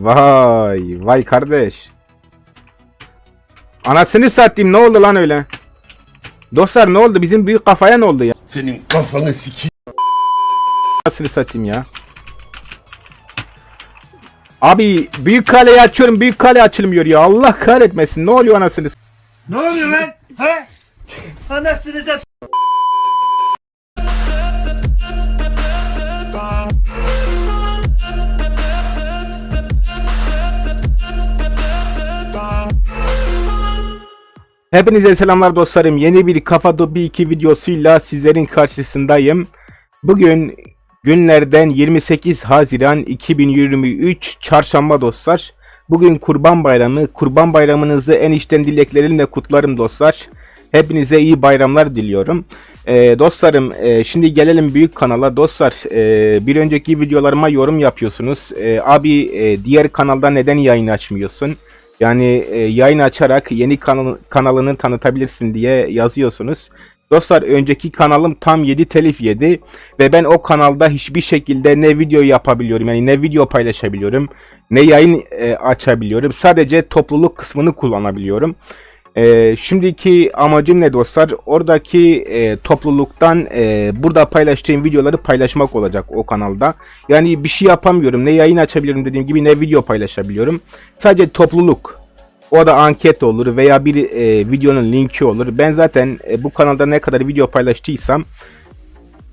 Vay vay kardeş. Anasını satayım ne oldu lan öyle? Dostlar ne oldu? Bizim büyük kafaya ne oldu ya? Senin kafanı sikeyim. Anasını satayım ya. Abi büyük kaleyi açıyorum büyük kale açılmıyor ya. Allah kahretmesin. Ne oluyor anasını s- Ne oluyor lan? He? Anasını da Hepinize selamlar dostlarım. Yeni bir Kafa Dobi 2 videosuyla sizlerin karşısındayım. Bugün günlerden 28 Haziran 2023 Çarşamba dostlar. Bugün Kurban Bayramı. Kurban Bayramınızı en içten dileklerimle kutlarım dostlar. Hepinize iyi bayramlar diliyorum. Ee, dostlarım e, şimdi gelelim büyük kanala. Dostlar e, bir önceki videolarıma yorum yapıyorsunuz. E, abi e, diğer kanalda neden yayın açmıyorsun? Yani e, yayın açarak yeni kanal, kanalını tanıtabilirsin diye yazıyorsunuz. Dostlar önceki kanalım tam 7 telif yedi ve ben o kanalda hiçbir şekilde ne video yapabiliyorum yani ne video paylaşabiliyorum ne yayın e, açabiliyorum sadece topluluk kısmını kullanabiliyorum. E, şimdiki amacım ne dostlar oradaki e, topluluktan e, burada paylaştığım videoları paylaşmak olacak o kanalda. Yani bir şey yapamıyorum ne yayın açabiliyorum dediğim gibi ne video paylaşabiliyorum sadece topluluk. O da anket olur veya bir e, videonun linki olur. Ben zaten e, bu kanalda ne kadar video paylaştıysam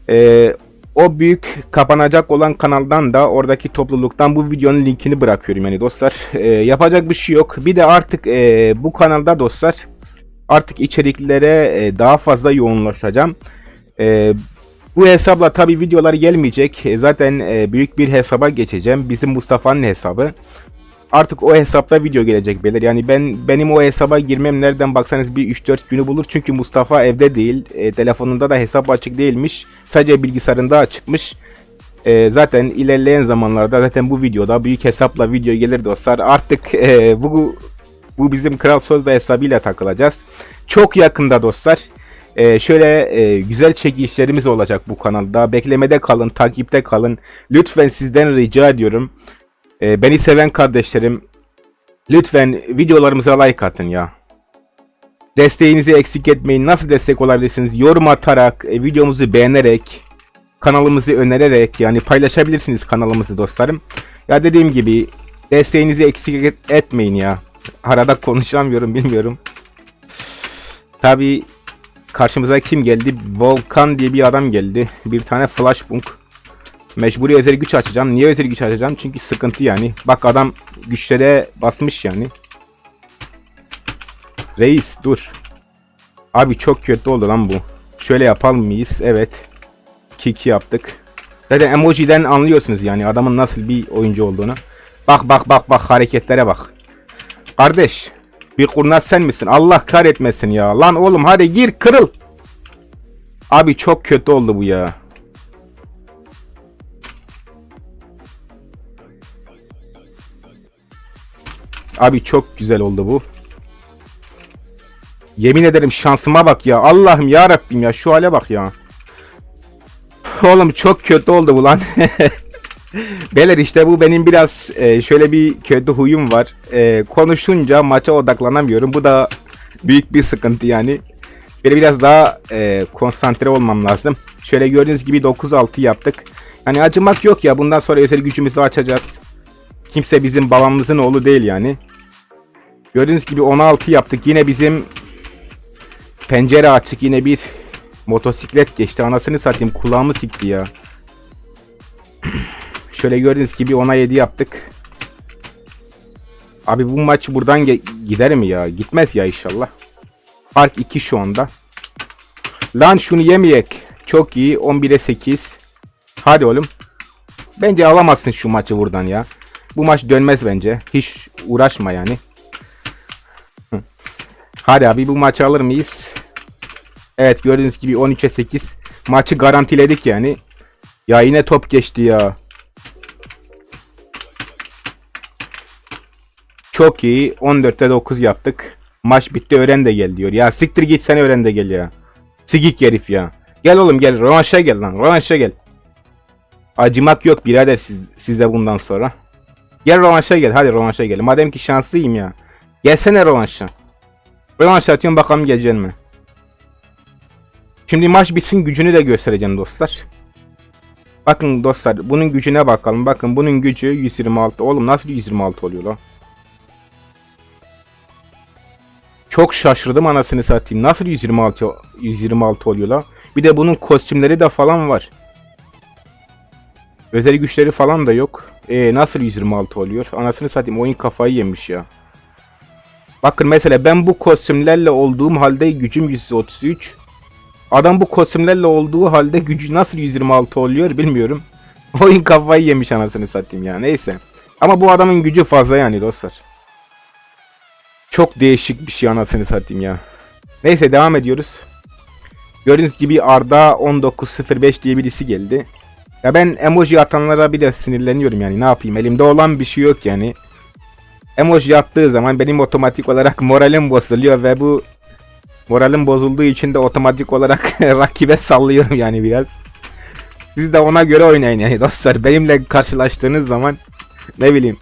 e, o büyük kapanacak olan kanaldan da oradaki topluluktan bu videonun linkini bırakıyorum yani dostlar. E, yapacak bir şey yok. Bir de artık e, bu kanalda dostlar artık içeriklere e, daha fazla yoğunlaşacağım. E, bu hesapla tabi videolar gelmeyecek. E, zaten e, büyük bir hesaba geçeceğim. Bizim Mustafa'nın hesabı artık o hesapta video gelecek beyler. Yani ben benim o hesaba girmem nereden baksanız bir 3-4 günü bulur. Çünkü Mustafa evde değil. E, telefonunda da hesap açık değilmiş. Sadece bilgisayarında açıkmış. E, zaten ilerleyen zamanlarda zaten bu videoda büyük hesapla video gelir dostlar. Artık e, bu bu bizim Kral Sözde hesabıyla takılacağız. Çok yakında dostlar. E, şöyle e, güzel çekişlerimiz olacak bu kanalda. Beklemede kalın, takipte kalın. Lütfen sizden rica ediyorum. Ee, beni seven kardeşlerim lütfen videolarımıza like atın ya. Desteğinizi eksik etmeyin. Nasıl destek olabilirsiniz? Yorum atarak, e, videomuzu beğenerek, kanalımızı önererek yani paylaşabilirsiniz kanalımızı dostlarım. Ya dediğim gibi desteğinizi eksik et- etmeyin ya. Arada konuşamıyorum bilmiyorum. Tabi karşımıza kim geldi? Volkan diye bir adam geldi. Bir tane flashbang. Mecburi özel güç açacağım. Niye özel güç açacağım? Çünkü sıkıntı yani. Bak adam güçlere basmış yani. Reis dur. Abi çok kötü oldu lan bu. Şöyle yapalım mıyız? Evet. 2-2 yaptık. Zaten emojiden anlıyorsunuz yani adamın nasıl bir oyuncu olduğunu. Bak bak bak bak hareketlere bak. Kardeş. Bir kurnaz sen misin? Allah kahretmesin ya. Lan oğlum hadi gir kırıl. Abi çok kötü oldu bu ya. Abi çok güzel oldu bu. Yemin ederim şansıma bak ya. Allah'ım ya Rabbim ya şu hale bak ya. Oğlum çok kötü oldu bu lan. Beyler işte bu benim biraz e, şöyle bir kötü huyum var. E, konuşunca maça odaklanamıyorum. Bu da büyük bir sıkıntı yani. Böyle biraz daha e, konsantre olmam lazım. Şöyle gördüğünüz gibi 9-6 yaptık. Hani acımak yok ya. Bundan sonra özel gücümüzü açacağız. Kimse bizim babamızın oğlu değil yani. Gördüğünüz gibi 16 yaptık. Yine bizim pencere açık. Yine bir motosiklet geçti. Anasını satayım kulağımı sikti ya. Şöyle gördüğünüz gibi 10'a 7 yaptık. Abi bu maç buradan gider mi ya? Gitmez ya inşallah. Fark 2 şu anda. Lan şunu yemeyek. Çok iyi. 11'e 8. Hadi oğlum. Bence alamazsın şu maçı buradan ya. Bu maç dönmez bence. Hiç uğraşma yani. Hadi abi bu maçı alır mıyız? Evet gördüğünüz gibi 13'e 8. Maçı garantiledik yani. Ya yine top geçti ya. Çok iyi. 14'te 9 yaptık. Maç bitti öğren de gel diyor. Ya siktir git sen öğren de gel ya. Sigik herif ya. Gel oğlum gel. Rövanşa gel lan. Rövanşa gel. Acımak yok birader siz, size bundan sonra. Gel rövanşa gel. Hadi rövanşa gel. Madem ki şanslıyım ya. Gelsene rövanşa. Rövanş atıyorum bakalım geleceksin mi? Şimdi maç bitsin gücünü de göstereceğim dostlar. Bakın dostlar bunun gücüne bakalım. Bakın bunun gücü 126. Oğlum nasıl 126 oluyor lan? Çok şaşırdım anasını satayım. Nasıl 126 126 oluyor la? Bir de bunun kostümleri de falan var. Özel güçleri falan da yok. E nasıl 126 oluyor? Anasını satayım oyun kafayı yemiş ya. Bakın mesela ben bu kostümlerle olduğum halde gücüm 133. Adam bu kostümlerle olduğu halde gücü nasıl 126 oluyor bilmiyorum. Oyun kafayı yemiş anasını satayım ya neyse. Ama bu adamın gücü fazla yani dostlar. Çok değişik bir şey anasını satayım ya. Neyse devam ediyoruz. Gördüğünüz gibi Arda 1905 diye birisi geldi. Ya ben emoji atanlara bir de sinirleniyorum yani ne yapayım elimde olan bir şey yok yani. Emoji attığı zaman benim otomatik olarak moralim bozuluyor ve bu moralim bozulduğu için de otomatik olarak rakibe sallıyorum yani biraz. Siz de ona göre oynayın yani dostlar. Benimle karşılaştığınız zaman ne bileyim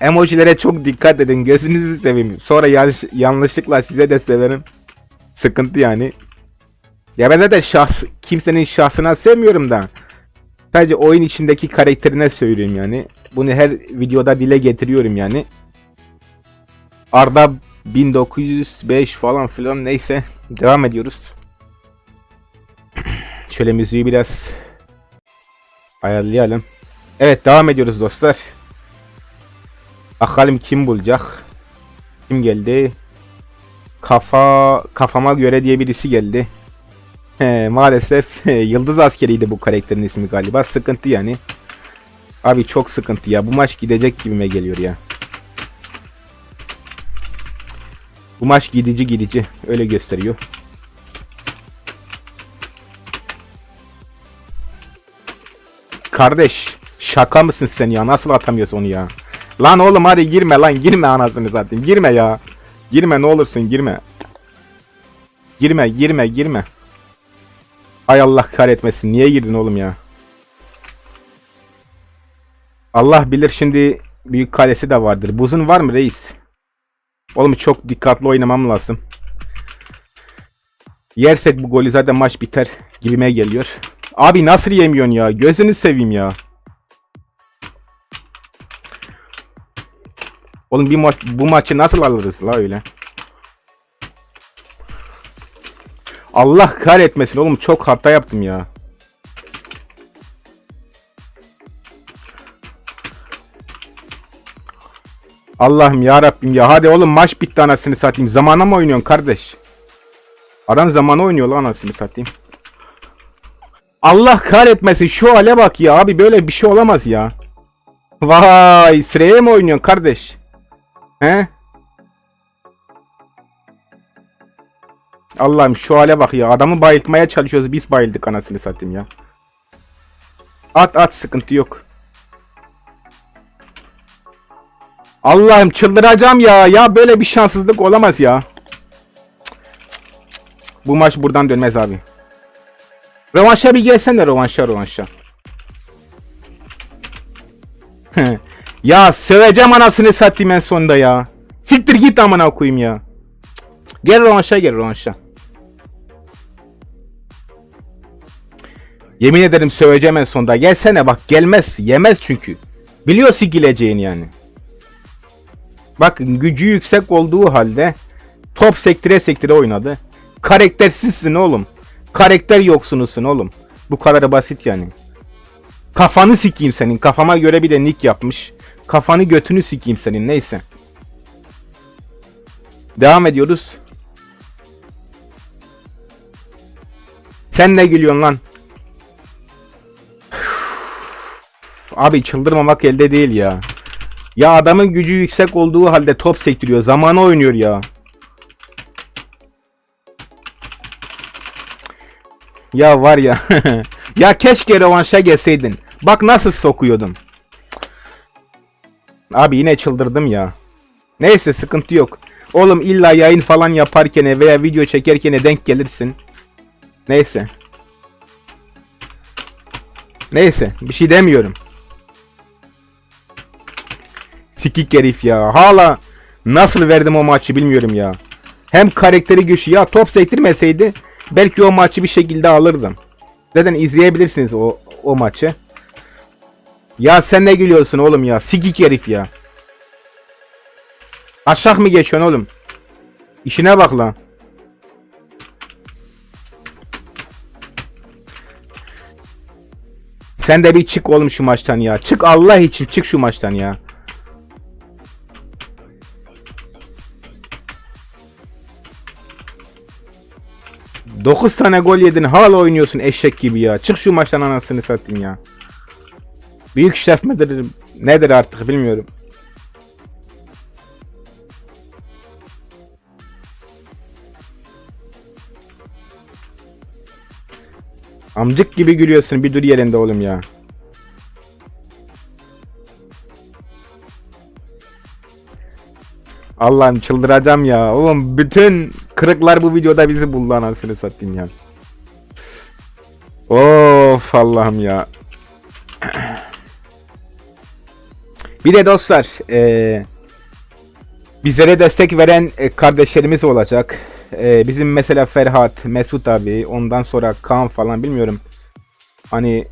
Emojilere çok dikkat edin. Gözünüzü seveyim. Sonra yanlış, yanlışlıkla size de severim. Sıkıntı yani. Ya ben zaten şahs, kimsenin şahsına sevmiyorum da. Sadece oyun içindeki karakterine söylüyorum yani. Bunu her videoda dile getiriyorum yani. Arda 1905 falan filan neyse. Devam ediyoruz. Şöyle müziği biraz ayarlayalım. Evet devam ediyoruz dostlar. Bakalım kim bulacak. Kim geldi? Kafa kafama göre diye birisi geldi. He, maalesef Yıldız Askeri'ydi bu karakterin ismi galiba. Sıkıntı yani. Abi çok sıkıntı ya. Bu maç gidecek gibime geliyor ya. Bu maç gidici gidici. Öyle gösteriyor. Kardeş şaka mısın sen ya? Nasıl atamıyorsun onu ya? Lan oğlum hadi girme lan girme anasını zaten. Girme ya. Girme ne olursun girme. Girme girme girme. Ay Allah kahretmesin. Niye girdin oğlum ya? Allah bilir şimdi büyük kalesi de vardır. Buzun var mı reis? Oğlum çok dikkatli oynamam lazım. Yersek bu golü zaten maç biter gibime geliyor. Abi nasıl yemiyorsun ya? Gözünü seveyim ya. Oğlum bir maç bu maçı nasıl alırız la öyle? Allah kahretmesin oğlum çok hata yaptım ya. Allah'ım ya Rabbim ya. Hadi oğlum maç bitti anasını satayım. Zamana mı oynuyorsun kardeş? Adam zamana oynuyor lan anasını satayım. Allah kahretmesin şu hale bak ya abi böyle bir şey olamaz ya. Vay sıraya mı oynuyorsun kardeş? He? Allah'ım şu hale bak ya. Adamı bayıltmaya çalışıyoruz. Biz bayıldık anasını satayım ya. At at sıkıntı yok. Allah'ım çıldıracağım ya. Ya böyle bir şanssızlık olamaz ya. Bu maç buradan dönmez abi. Rövanşa bir gelsene rövanşa rövanşa. ya söveceğim anasını satayım en sonunda ya. Siktir git amına koyayım ya. Gel rövanşa gel rövanşa. Yemin ederim söveceğim en sonunda. Gelsene bak gelmez. Yemez çünkü. Biliyor sikileceğini yani. Bakın gücü yüksek olduğu halde top sektire sektire oynadı. Karaktersizsin oğlum. Karakter yoksunusun oğlum. Bu kadar basit yani. Kafanı sikeyim senin. Kafama göre bir de nick yapmış. Kafanı götünü sikeyim senin. Neyse. Devam ediyoruz. Sen ne gülüyorsun lan? Abi çıldırmamak elde değil ya. Ya adamın gücü yüksek olduğu halde top sektiriyor. Zamanı oynuyor ya. Ya var ya. ya keşke revanşa gelseydin. Bak nasıl sokuyordum. Abi yine çıldırdım ya. Neyse sıkıntı yok. Oğlum illa yayın falan yaparken veya video çekerken denk gelirsin. Neyse. Neyse bir şey demiyorum. Sikik herif ya. Hala nasıl verdim o maçı bilmiyorum ya. Hem karakteri güçlü ya top sektirmeseydi belki o maçı bir şekilde alırdım. Zaten izleyebilirsiniz o o maçı. Ya sen ne gülüyorsun oğlum ya? Sikik herif ya. Aşağı mı geçiyorsun oğlum? İşine bak lan. Sen de bir çık oğlum şu maçtan ya. Çık Allah için çık şu maçtan ya. Dokuz tane gol yedin hala oynuyorsun eşek gibi ya. Çık şu maçtan anasını satayım ya. Büyük şef midir nedir artık bilmiyorum. Amcık gibi gülüyorsun bir dur yerinde oğlum ya. Allah'ım çıldıracağım ya. Oğlum bütün kırıklar bu videoda bizi buldu anasını satayım ya. Of Allah'ım ya. Bir de dostlar eee bizlere destek veren e, kardeşlerimiz olacak. Eee, bizim mesela Ferhat, Mesut abi, ondan sonra Kaan falan bilmiyorum. Hani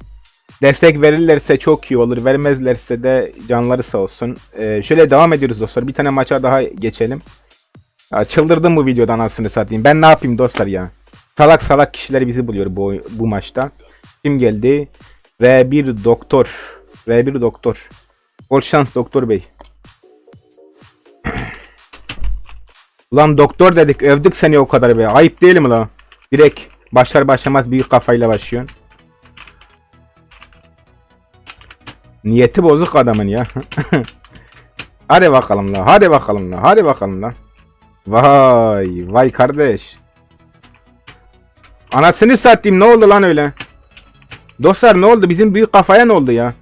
destek verirlerse çok iyi olur. Vermezlerse de canları sağ olsun. Eee, şöyle devam ediyoruz dostlar. Bir tane maça daha geçelim. Ya çıldırdım bu videodan anasını satayım. Ben ne yapayım dostlar ya? Salak salak kişiler bizi buluyor bu bu maçta. Kim geldi? R1 Doktor. R1 Doktor. Bol şans Doktor Bey. Ulan doktor dedik övdük seni o kadar be. Ayıp değil mi la? Direkt başlar başlamaz büyük kafayla başlıyorsun. Niyeti bozuk adamın ya. hadi bakalım la. Hadi bakalım la. Hadi bakalım la. Vay vay kardeş. Anasını satayım ne oldu lan öyle? Dostlar ne oldu? Bizim büyük kafaya ne oldu ya?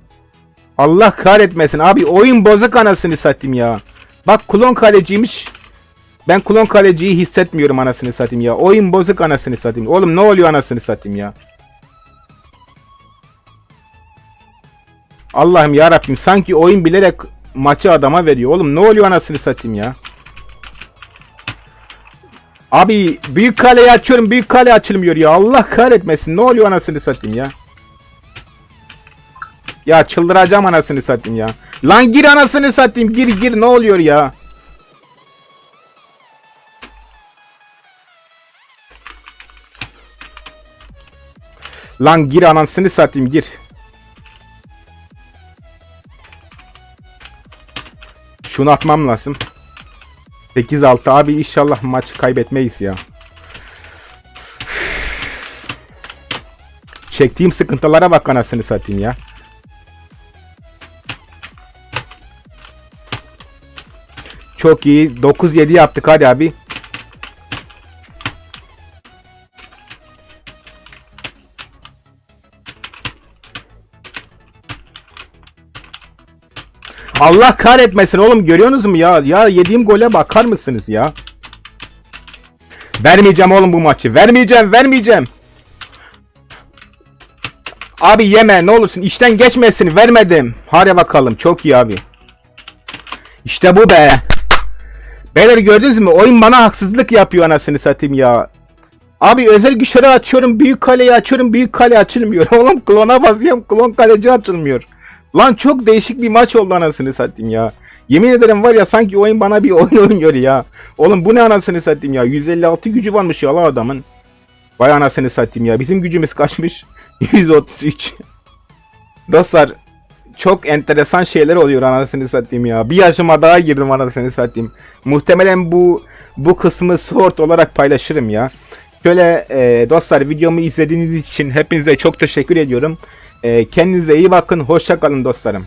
Allah kahretmesin abi oyun bozuk anasını satayım ya. Bak klon kaleciymiş. Ben klon kaleciyi hissetmiyorum anasını satayım ya. Oyun bozuk anasını satayım. Oğlum ne oluyor anasını satayım ya. Allah'ım ya Rabbim sanki oyun bilerek maçı adama veriyor. Oğlum ne oluyor anasını satayım ya. Abi büyük kaleyi açıyorum büyük kale açılmıyor ya. Allah kahretmesin ne oluyor anasını satayım ya. Ya çıldıracağım anasını satayım ya. Lan gir anasını satayım gir gir ne oluyor ya. Lan gir anasını satayım gir. Şunu atmam lazım. 8-6 abi inşallah maçı kaybetmeyiz ya. Çektiğim sıkıntılara bak anasını satayım ya. Çok iyi. 9-7 yaptık hadi abi. Allah kahretmesin oğlum görüyorsunuz mu ya? Ya yediğim gole bakar mısınız ya? Vermeyeceğim oğlum bu maçı. Vermeyeceğim, vermeyeceğim. Abi yeme ne olursun işten geçmesin vermedim. Hadi bakalım çok iyi abi. İşte bu be. Beyler gördünüz mü? Oyun bana haksızlık yapıyor anasını satayım ya. Abi özel güçleri açıyorum, büyük kaleyi açıyorum, büyük kale açılmıyor. Oğlum klona basıyorum, klon kaleci açılmıyor. Lan çok değişik bir maç oldu anasını satayım ya. Yemin ederim var ya sanki oyun bana bir oyun oynuyor ya. Oğlum bu ne anasını satayım ya. 156 gücü varmış ya la adamın. Vay anasını satayım ya. Bizim gücümüz kaçmış? 133. Dostlar çok enteresan şeyler oluyor anasını satayım ya. Bir yaşıma daha girdim anasını satayım. Muhtemelen bu bu kısmı short olarak paylaşırım ya. Şöyle e, dostlar videomu izlediğiniz için hepinize çok teşekkür ediyorum. E, kendinize iyi bakın. Hoşça kalın dostlarım.